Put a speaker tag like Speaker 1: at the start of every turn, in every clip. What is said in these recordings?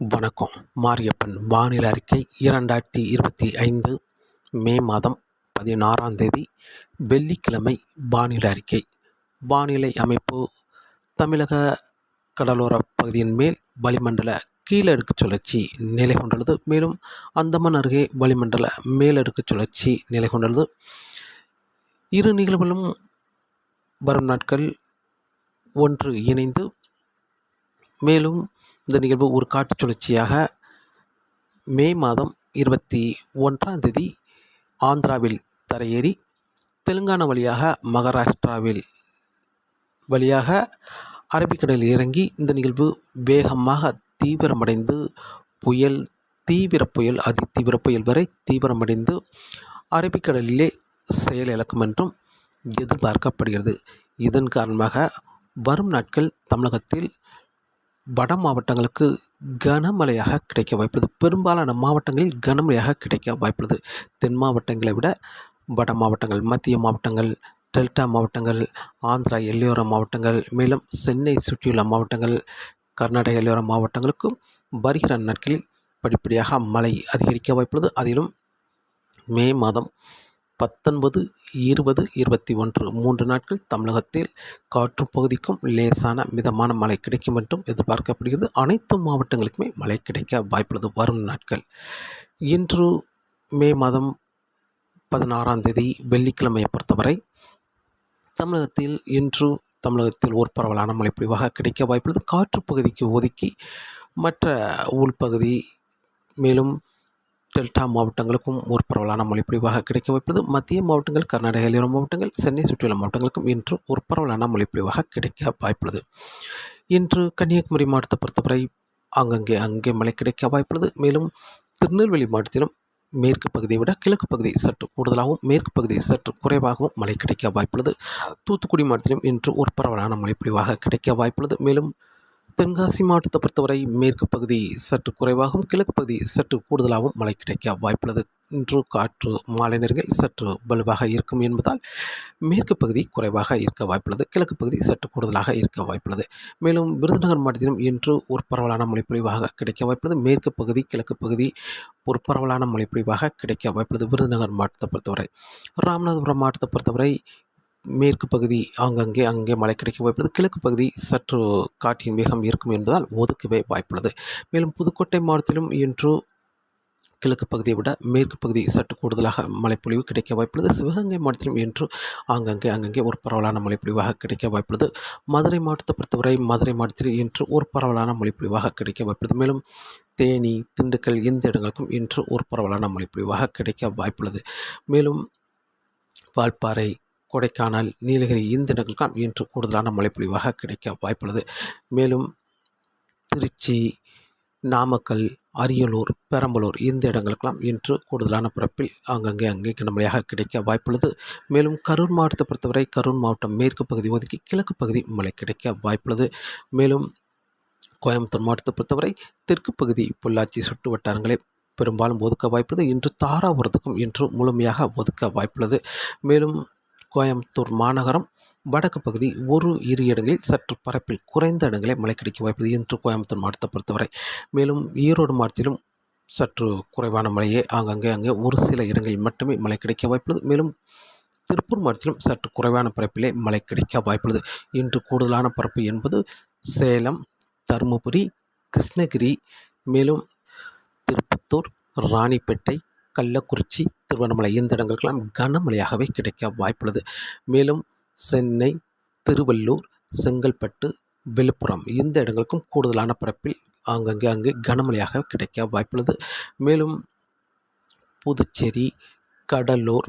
Speaker 1: வணக்கம். மாரியப்பன் வானிலை அறிக்கை இரண்டாயிரத்தி இருபத்தி ஐந்து மே மாதம் பதினாறாம் தேதி வெள்ளிக்கிழமை வானிலை அறிக்கை. வானிலை அமைப்பு தமிழக கடலோர பகுதியின் மேல் வளிமண்டல கீழடுக்கு சுழற்சி நிலை கொண்டுள்ளது. மேலும் அந்தமான் அருகே வளிமண்டல மேலடுக்கு சுழற்சி நிலை கொண்டுள்ளது. இரு நிகழ்வுகளும் வரும் நாட்கள் ஒன்று இணைந்து மேலும் இந்த நிகழ்வு ஒரு காட்டுச் சுழற்சியாக மே மாதம் இருபத்தி ஒன்றாம் தேதி ஆந்திராவில் தரையேறி தெலுங்கானா வழியாக மகாராஷ்டிராவில் வழியாக அரபிக்கடலில் இறங்கி இந்த நிகழ்வு வேகமாக தீவிரமடைந்து புயல் தீவிர புயல் அதி தீவிர புயல் வரை தீவிரமடைந்து அரபிக்கடலிலே செயலிழக்கும் என்றும் எதிர்பார்க்கப்படுகிறது. இதன் காரணமாக வரும் நாட்கள் தமிழகத்தில் வட மாவட்டங்களுக்கு கனமழையாக கிடைக்க வாய்ப்புள்ளது. பெரும்பாலான மாவட்டங்களில் கனமழையாக கிடைக்க வாய்ப்புள்ளது. தென் மாவட்டங்களை விட வட மாவட்டங்கள் மத்திய மாவட்டங்கள் டெல்டா மாவட்டங்கள் ஆந்திரா எல்லையோர மாவட்டங்கள் மேலும் சென்னை சுற்றியுள்ள மாவட்டங்கள் கர்நாடக எல்லையோர மாவட்டங்களுக்கும் வருகிற நாட்களில் படிப்படியாக மழை அதிகரிக்க வாய்ப்புள்ளது. அதிலும் மே மாதம் பத்தொன்பது இருபது இருபத்தி ஒன்று மூன்று நாட்கள் தமிழகத்தில் காற்று பகுதிக்கும் லேசான மிதமான மழை கிடைக்கும் என்றும் எதிர்பார்க்கப்படுகிறது. அனைத்து மாவட்டங்களுக்குமே மழை கிடைக்க வாய்ப்புள்ளது வரும் நாட்கள். இன்று மே மாதம் பதினாறாம் தேதி வெள்ளிக்கிழமையை பொறுத்தவரை தமிழகத்தில் இன்று தமிழகத்தில் ஒரு பரவலான மழை பொழிவாக கிடைக்க வாய்ப்புள்ளது. காற்று பகுதிக்கு ஒதுக்கி மற்ற உள்பகுதி மேலும் டெல்டா மாவட்டங்களுக்கும் ஒரு பரவலான மழை பொழிவாக கிடைக்க வாய்ப்புள்ளது மத்திய மாவட்டங்கள் கர்நாடக எல்லையோர மாவட்டங்கள் சென்னை சுற்றியுள்ள மாவட்டங்களுக்கும் இன்று ஒரு பரவலான மழை பொழிவாக கிடைக்க வாய்ப்புள்ளது. இன்று கன்னியாகுமரி மாவட்டத்தை பொறுத்தவரை அங்கங்கே அங்கே மழை கிடைக்க வாய்ப்புள்ளது. மேலும் திருநெல்வேலி மாவட்டத்திலும் மேற்கு பகுதியை விட கிழக்கு பகுதி சற்று கூடுதலாகவும் மேற்கு பகுதி சற்று குறைவாகவும் மழை கிடைக்க வாய்ப்புள்ளது. தூத்துக்குடி மாவட்டத்திலும் இன்று ஒரு பரவலான மழை பொழிவாக கிடைக்க வாய்ப்புள்ளது. மேலும் தென்காசி மாவட்டத்தை பொறுத்தவரை மேற்கு பகுதி சற்று குறைவாகவும் கிழக்கு பகுதி சற்று கூடுதலாகவும் மழை கிடைக்க வாய்ப்புள்ளது. இன்று காற்று மாலை நேரங்களில் சற்று வலுவாக இருக்கும் என்பதால் மேற்கு பகுதி குறைவாக இருக்க வாய்ப்புள்ளது. கிழக்கு பகுதி சற்று கூடுதலாக இருக்க வாய்ப்புள்ளது. மேலும் விருதுநகர் மாவட்டத்திலும் இன்று ஒரு பரவலான மழைப்பொழிவாக கிடைக்க வாய்ப்புள்ளது. மேற்கு பகுதி கிழக்கு பகுதி ஒரு பரவலான மழைப்பொழிவாக கிடைக்க வாய்ப்புள்ளது விருதுநகர் மாவட்டத்தை பொறுத்தவரை. ராமநாதபுரம் மாவட்டத்தை பொறுத்தவரை மேற்கு பகுதி ஆங்கங்கே அங்கே மழை கிடைக்க வாய்ப்புள்ளது. கிழக்கு பகுதி சற்று காற்றின் வேகம் இருக்கும் என்பதால் ஒதுக்கவே வாய்ப்புள்ளது. மேலும் புதுக்கோட்டை மாவட்டத்திலும் இன்று கிழக்கு பகுதியை விட மேற்கு பகுதி சற்று கூடுதலாக மழைப்பொழிவு கிடைக்க வாய்ப்புள்ளது. சிவகங்கை மாவட்டத்திலும் இன்று ஆங்கங்கே அங்கங்கே ஒரு பரவலான மழைப்பொழிவாக கிடைக்க வாய்ப்புள்ளது. மதுரை மாவட்டத்தை பொறுத்தவரை மதுரை மாவட்டத்தில் இன்று ஒரு பரவலான மழைப்பொழிவாக கிடைக்க வாய்ப்புள்ளது. மேலும் தேனி திண்டுக்கல் இந்த இடங்களுக்கும் இன்று ஒரு பரவலான மழைப்பொழிவாக கிடைக்க வாய்ப்புள்ளது. மேலும் வால்பாறை கொடைக்கானல் நீலகிரி இந்த இடங்களுக்கெல்லாம் இன்று கூடுதலான மழைப்பொழிவாக கிடைக்க வாய்ப்புள்ளது. மேலும் திருச்சி நாமக்கல் அரியலூர் பெரம்பலூர் இந்த இடங்களுக்கெல்லாம் இன்று கூடுதலான பிறப்பில் அங்கங்கே அங்கே கனமழையாக கிடைக்க வாய்ப்புள்ளது. மேலும் கரூர் மாவட்டத்தை பொறுத்தவரை கரூர் மாவட்டம் மேற்கு பகுதி ஒதுக்கி கிழக்கு பகுதி மழை கிடைக்க வாய்ப்புள்ளது. மேலும் கோயம்புத்தூர் மாவட்டத்தை பொறுத்தவரை தெற்கு பகுதி பொள்ளாச்சி சுற்று வட்டாரங்களை பெரும்பாலும் ஒதுக்க வாய்ப்புள்ளது. இன்று தாராபுரத்துக்கும் இன்று முழுமையாக ஒதுக்க வாய்ப்புள்ளது. மேலும் கோயம்புத்தூர் மாநகரம் வடக்கு பகுதி ஒரு இரு இடங்களில் சற்று பரப்பில் குறைந்த இடங்களே மழை கிடைக்க வாய்ப்பு என்று கோயம்புத்தூர் மாவட்டத்தை பொறுத்தவரை. மேலும் ஈரோடு மாவட்டத்திலும் சற்று குறைவான மழையே ஆங்கங்கே அங்கே ஒரு சில இடங்களில் மட்டுமே மழை கிடைக்க வாய்ப்புள்ளது. மேலும் திருப்பூர் மாவட்டத்திலும் சற்று குறைவான பரப்பிலே மழை கிடைக்க வாய்ப்புள்ளது. இன்று கூடுதலான பரப்பு என்பது சேலம் தருமபுரி கிருஷ்ணகிரி மேலும் திருப்பத்தூர் ராணிப்பேட்டை கள்ளக்குறிச்சி திருவண்ணாமலை இந்த இடங்களுக்கெல்லாம் கனமழையாகவே கிடைக்க வாய்ப்புள்ளது. மேலும் சென்னை திருவள்ளூர் செங்கல்பட்டு விழுப்புரம் இந்த இடங்களுக்கும் கூடுதலான பரப்பில் ஆங்கங்கே அங்கே கனமழையாக கிடைக்க வாய்ப்புள்ளது. மேலும் புதுச்சேரி கடலூர்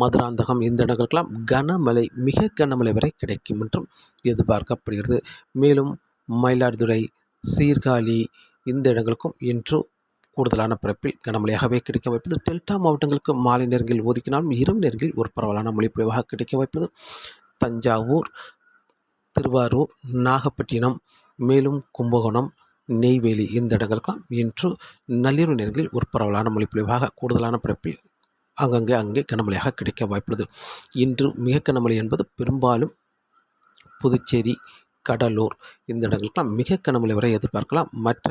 Speaker 1: மதுராந்தகம் இந்த இடங்களுக்கெல்லாம் கனமழை மிக கனமழை வரை கிடைக்கும் என்றும் எதிர்பார்க்கப்படுகிறது. மேலும் மயிலாடுதுறை சீர்காழி இந்த இடங்களுக்கும் இன்று கூடுதலான பிறப்பில் கனமழையாகவே கிடைக்க வாய்ப்பது. டெல்டா மாவட்டங்களுக்கு மாலை நேரங்களில் ஒதுக்கினாலும் இரவு நேரங்களில் ஒரு பரவலான மொழிப்பொழிவாக கிடைக்க வாய்ப்பது. தஞ்சாவூர் திருவாரூர் நாகப்பட்டினம் மேலும் கும்பகோணம் நெய்வேலி இந்த இடங்களுக்கெல்லாம் இன்று நள்ளிரவு நேரங்களில் ஒரு பரவலான மொழிப்பொழிவாக கூடுதலான பிறப்பில் அங்கங்கே அங்கே கனமழையாக கிடைக்க வாய்ப்புள்ளது. இன்று மிக கனமழை என்பது பெரும்பாலும் புதுச்சேரி கடலூர். இந்த இடங்களுக்கெல்லாம் மிக கனமழை வரை எதிர்பார்க்கலாம். மற்ற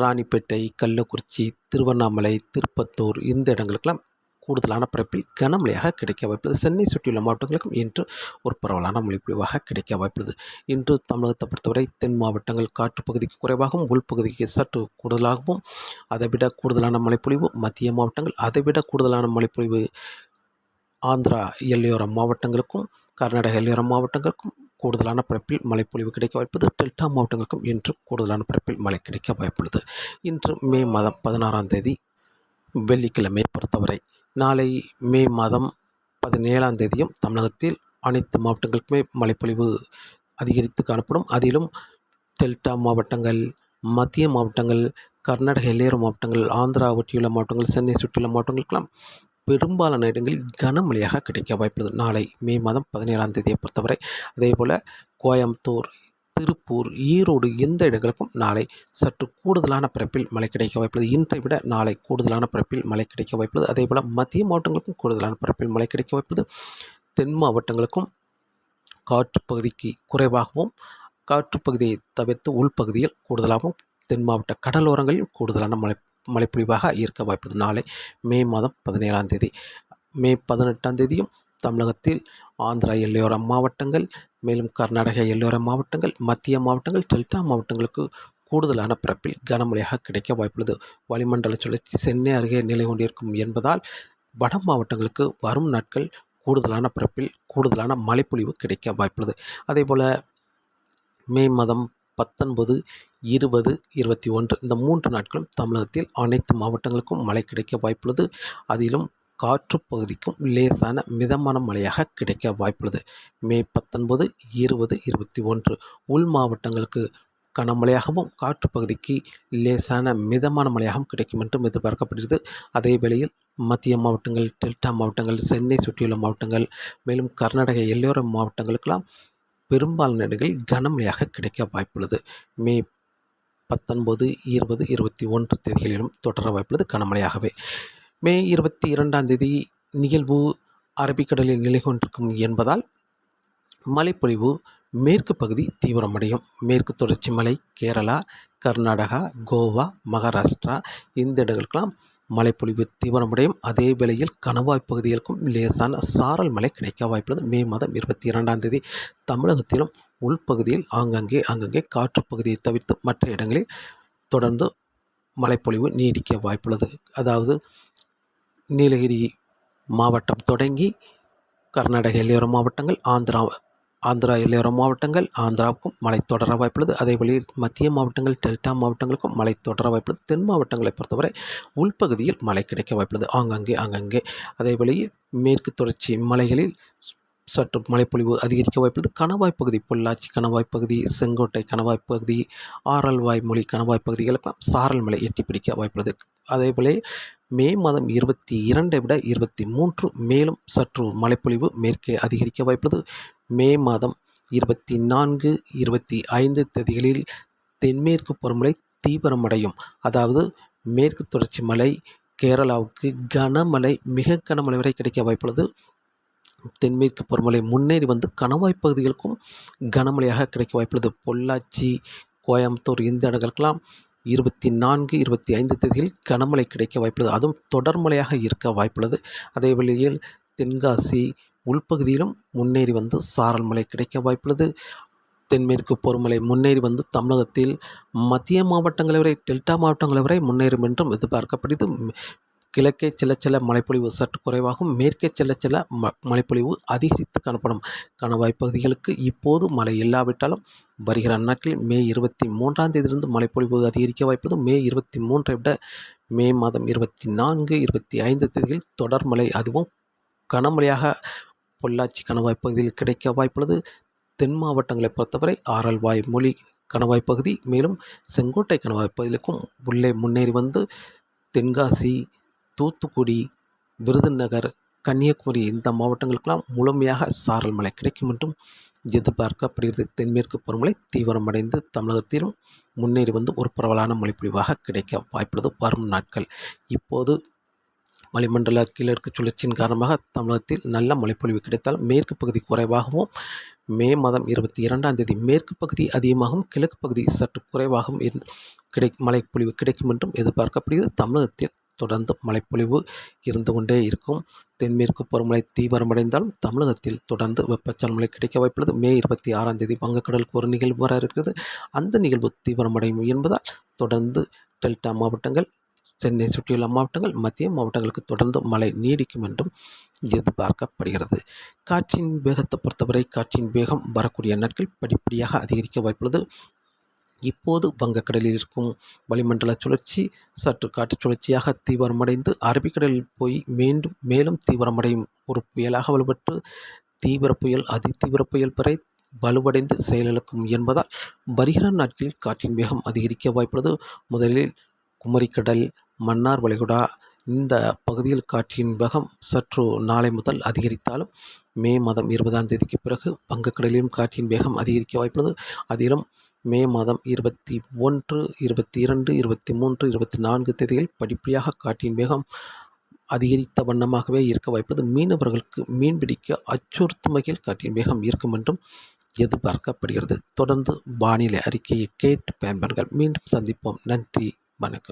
Speaker 1: ராணிப்பேட்டை கள்ளக்குறிச்சி திருவண்ணாமலை திருப்பத்தூர் இந்த இடங்களுக்கெல்லாம் கூடுதலான பரப்பில் கனமழையாக கிடைக்க வாய்ப்புள்ளது. சென்னை சுற்றியுள்ள மாவட்டங்களுக்கும் இன்று ஒரு பரவலான மொழிப்பொழிவாக கிடைக்க வாய்ப்புள்ளது. இன்று தமிழகத்தை பொறுத்தவரை தென் மாவட்டங்கள் காற்றுப்பகுதிக்கு குறைவாகவும் உள்பகுதிக்கு சற்று கூடுதலாகவும் அதைவிட கூடுதலான மழைப்பொழிவு மத்திய மாவட்டங்கள் அதைவிட கூடுதலான மழைப்பொழிவு ஆந்திரா எல்லையோர மாவட்டங்களுக்கும் கர்நாடக எல்லையோர மாவட்டங்களுக்கும் கூடுதலான பரப்பில் மழைப்பொழிவு கிடைக்க வாய்ப்புள்ளது. டெல்டா மாவட்டங்களுக்கும் இன்று கூடுதலான பரப்பில் மழை கிடைக்க வாய்ப்புள்ளது. இன்று மே மாதம் பதினாறாம் தேதி வெள்ளிக்கிழமை பொறுத்தவரை. நாளை மே மாதம் பதினேழாம் தேதியும் தமிழகத்தில் அனைத்து மாவட்டங்களுக்குமே மழைப்பொழிவு அதிகரித்து காணப்படும். அதிலும் டெல்டா மாவட்டங்கள் மத்திய மாவட்டங்கள் கர்நாடக எல்லையோர மாவட்டங்கள் ஆந்திரா ஒட்டியுள்ள மாவட்டங்கள் சென்னை சுற்றியுள்ள மாவட்டங்களுக்கெல்லாம் பெரும்பாலான இடங்களில் கனமழையாக கிடைக்க வாய்ப்புள்ளது. நாளை மே மாதம் பதினேழாம் தேதியை பொறுத்தவரை அதேபோல் கோயம்புத்தூர் திருப்பூர் ஈரோடு எந்த இடங்களுக்கும் நாளை சற்று கூடுதலான பரப்பில் மழை கிடைக்க வாய்ப்புள்ளது. இன்றை விட நாளை கூடுதலான பரப்பில் மழை கிடைக்க வாய்ப்புள்ளது. அதேபோல் மத்திய மாவட்டங்களுக்கும் கூடுதலான பரப்பில் மழை கிடைக்க வாய்ப்புள்ளது. தென் மாவட்டங்களுக்கும் காற்று பகுதிக்கு குறைவாகவும் காற்று பகுதியை தவிர்த்து உள்பகுதியில் கூடுதலாகவும் தென் மாவட்ட கடலோரங்களில் கூடுதலான மழை மழைப்பொழிவாக இருக்க வாய்ப்புள்ளது நாளை மே மாதம் பதினேழாம் தேதி. மே பதினெட்டாம் தேதியும் தமிழகத்தில் ஆந்திரா எல்லையோர மாவட்டங்கள் மேலும் கர்நாடக எல்லையோர மாவட்டங்கள் மத்திய மாவட்டங்கள் டெல்டா மாவட்டங்களுக்கு கூடுதலான பிறப்பில் கனமழையாக கிடைக்க வாய்ப்புள்ளது. வளிமண்டல சுழற்சி சென்னை அருகே நிலை கொண்டிருக்கும் என்பதால் வட மாவட்டங்களுக்கு வரும் நாட்கள் கூடுதலான பிறப்பில் கூடுதலான மழைப்பொழிவு கிடைக்க வாய்ப்புள்ளது. அதேபோல் மே மாதம் பத்தொன்பது இருபது இருபத்தி ஒன்று இந்த மூன்று நாட்களும் தமிழகத்தில் அனைத்து மாவட்டங்களுக்கும் மழை கிடைக்க வாய்ப்புள்ளது. அதிலும் காற்று பகுதிக்கும் லேசான மிதமான மழையாக கிடைக்க வாய்ப்புள்ளது. மே பத்தொன்பது இருபது இருபத்தி ஒன்று உள் மாவட்டங்களுக்கு கனமழையாகவும் காற்று பகுதிக்கு லேசான மிதமான மழையாகவும் கிடைக்கும் என்றும் எதிர்பார்க்கப்படுகிறது. அதே வேளையில் மத்திய மாவட்டங்கள் டெல்டா மாவட்டங்கள் சென்னை சுற்றியுள்ள மாவட்டங்கள் மேலும் கர்நாடக எல்லோர மாவட்டங்களுக்கெல்லாம் பெரும்பாலான இடங்களில் கனமழையாக கிடைக்க வாய்ப்புள்ளது. மே பத்தொன்பது இருபது இருபத்தி ஒன்று தேதிகளிலும் தொடர வாய்ப்புள்ளது கனமழையாகவே. மே இருபத்தி இரண்டாம் தேதி நிகழ்வு அரபிக்கடலில் நிலை கொண்டிருக்கும் என்பதால் மழைப்பொழிவு மேற்கு பகுதி தீவிரமடையும். மேற்கு தொடர்ச்சி மலை கேரளா கர்நாடகா கோவா மகாராஷ்டிரா இந்த இடங்களுக்கெல்லாம் மழைப்பொழிவு தீவிரமடையும். அதே வேளையில் கணவாய் பகுதிகளுக்கும் லேசான சாரல் மழை கிடைக்க வாய்ப்புள்ளது. மே மாதம் இருபத்தி இரண்டாம் தேதி தமிழகத்திலும் உள்பகுதியில் ஆங்கங்கே அங்கங்கே காற்று பகுதியை தவிர்த்து மற்ற இடங்களில் தொடர்ந்து மழைப்பொழிவு நீடிக்க வாய்ப்புள்ளது. அதாவது நீலகிரி மாவட்டம் தொடங்கி கர்நாடக எல்லையோர மாவட்டங்கள் ஆந்திரா ஆந்திரா எல்லையோர மாவட்டங்கள் ஆந்திராவுக்கும் மழை தொடர வாய்ப்புள்ளது அதே வழியில் மத்திய மாவட்டங்கள் டெல்டா மாவட்டங்களுக்கும் மழை தொடர வாய்ப்புள்ளது தென் மாவட்டங்களை பொறுத்தவரை உள்பகுதியில் மழை கிடைக்க வாய்ப்புள்ளது ஆங்காங்கே ஆங்காங்கே. அதே வழியில் மேற்கு தொடர்ச்சி மலைகளில் சற்று மழைப்பொழிவு அதிகரிக்க வாய்ப்புள்ளது கணவாய் பகுதி பொள்ளாச்சி கணவாய் பகுதி செங்கோட்டை கணவாய் பகுதி ஆரல்வாய் மொழி கணவாய் பகுதிகளுக்கெல்லாம் சாரல் மலை எட்டி பிடிக்க வாய்ப்புள்ளது அதேபோல மே மாதம் இருபத்தி இரண்டை விட இருபத்தி மூன்று மேலும் சற்று மழைப்பொழிவு மேற்கே அதிகரிக்க வாய்ப்புள்ளது மே மாதம் இருபத்தி நான்கு இருபத்தி ஐந்து தேதிகளில் தென்மேற்கு பருவமழை தீவிரமடையும். அதாவது மேற்கு தொடர்ச்சி மலை கேரளாவுக்கு கனமழை மிக கனமழை வரை கிடைக்க வாய்ப்புள்ளது. தென்மேற்கு பருவமழை முன்னேறி வந்து கணவாய் பகுதிகளுக்கும் கனமழையாக கிடைக்க வாய்ப்புள்ளது. பொள்ளாச்சி கோயம்புத்தூர் இந்த இடங்களுக்கெல்லாம் இருபத்தி நான்கு இருபத்தி ஐந்து தேதியில் கனமழை கிடைக்க வாய்ப்புள்ளது. அதுவும் தொடர்மழையாக இருக்க வாய்ப்புள்ளது. அதே வழியில் தென்காசி உள்பகுதியிலும் முன்னேறி வந்து சாரல் மழை கிடைக்க வாய்ப்புள்ளது. தென்மேற்கு பருவமழை முன்னேறி வந்து தமிழகத்தில் மத்திய மாவட்டங்களை வரை டெல்டா மாவட்டங்களை வரை முன்னேறும் என்றும் எதிர்பார்க்கப்படுது. கிழக்கே செல்ல செல்ல மழைப்பொழிவு சற்று குறைவாகும். மேற்கே செல்ல செல்ல ம மழைப்பொழிவு அதிகரித்து காணப்படும். கணவாய் பகுதிகளுக்கு இப்போது மழை இல்லாவிட்டாலும் வருகிற நாட்களில் மே இருபத்தி மூன்றாம் தேதியிலிருந்து மழைப்பொழிவு அதிகரிக்க வாய்ப்பது மே இருபத்தி மூன்றை விட மே மாதம் இருபத்தி நான்கு இருபத்தி ஐந்து தேதியில் தொடர் மழை அதுவும் கனமழையாக பொள்ளாச்சி கணவாய் பகுதியில் கிடைக்க வாய்ப்புள்ளது. தென் மாவட்டங்களை பொறுத்தவரை ஆரல்வாய் மொழி கணவாய் பகுதி மேலும் செங்கோட்டை கணவாய் பகுதிகளுக்கும் உள்ளே முன்னேறி வந்து தென்காசி தூத்துக்குடி விருதுநகர் கன்னியாகுமரி இந்த மாவட்டங்களுக்கெல்லாம் முழுமையாக சாரல் மழை கிடைக்கும் என்றும் எதிர்பார்க்கப்படுகிறது. தென்மேற்கு பருவமழை தீவிரமடைந்து தமிழகத்திலும் முன்னேறி வந்து ஒரு பரவலான மழைப்பொழிவாக கிடைக்க வாய்ப்புள்ளது வரும் நாட்கள். இப்போது வளிமண்டல கீழடுக்கு சுழற்சியின் காரணமாக தமிழகத்தில் நல்ல மழைப்பொழிவு கிடைத்தால் மேற்கு பகுதி குறைவாகவும் மே மாதம் இருபத்தி இரண்டாம் தேதி மேற்கு பகுதி அதிகமாகவும் கிழக்கு பகுதி சற்று குறைவாகவும் இரு- கிடை மழைப்பொழிவு கிடைக்கும் என்றும் எதிர்பார்க்கப்படுகிறது. தமிழகத்தில் தொடர்ந்து மழைப்பொழிவு இருந்து கொண்டே இருக்கும். தென்மேற்கு பருவமழை தீவிரமடைந்தாலும் தமிழகத்தில் தொடர்ந்து வெப்பச்சால் மழை கிடைக்க வாய்ப்புள்ளது. மே இருபத்தி ஆறாம் தேதி வங்கக்கடலுக்கு ஒரு நிகழ்வு வர இருக்கிறது. அந்த நிகழ்வு தீவிரமடையும் என்பதால் தொடர்ந்து டெல்டா மாவட்டங்கள் சென்னை சுற்றியுள்ள மாவட்டங்கள் மத்திய மாவட்டங்களுக்கு தொடர்ந்து மழை நீடிக்கும் என்றும் எதிர்பார்க்கப்படுகிறது. காற்றின் வேகத்தை பொறுத்தவரை காற்றின் வேகம் வரக்கூடிய நாட்கள் படிப்படியாக அதிகரிக்க வாய்ப்புள்ளது. இப்போது வங்கக்கடலில் இருக்கும் வளிமண்டல சுழற்சி சற்று காற்று சுழற்சியாக தீவிரமடைந்து அரபிக்கடலில் போய் மீண்டும் மேலும் தீவிரமடையும் ஒரு புயலாக வலுப்பட்டு தீவிர புயல் அதி தீவிர புயல் வரை வலுவடைந்து செயலிழக்கும் என்பதால் வருகிற நாட்களில் காற்றின் வேகம் அதிகரிக்க வாய்ப்புள்ளது. முதலில் குமரிக்கடல் மன்னார் வளைகுடா இந்த பகுதியில் காற்றின் வேகம் சற்று நாளை முதல் அதிகரித்தாலும் மே மாதம் இருபதாம் தேதிக்கு பிறகு வங்கக்கடலிலும் காற்றின் வேகம் அதிகரிக்க வாய்ப்புள்ளது. அதிலும் மே மாதம் இருபத்தி ஒன்று இருபத்தி இரண்டு இருபத்தி மூன்று இருபத்தி நான்கு தேதியில் படிப்படியாக காற்றின் வேகம் அதிகரித்த வண்ணமாகவே இருக்க வாய்ப்பது மீனவர்களுக்கு மீன்பிடிக்க அச்சுறுத்தும் வகையில் காற்றின் வேகம் இருக்கும் என்றும் எதிர்பார்க்கப்படுகிறது. தொடர்ந்து வானிலை அறிக்கையை கேட்டு பயன்பெறுங்கள். மீண்டும் சந்திப்போம். நன்றி வணக்கம்.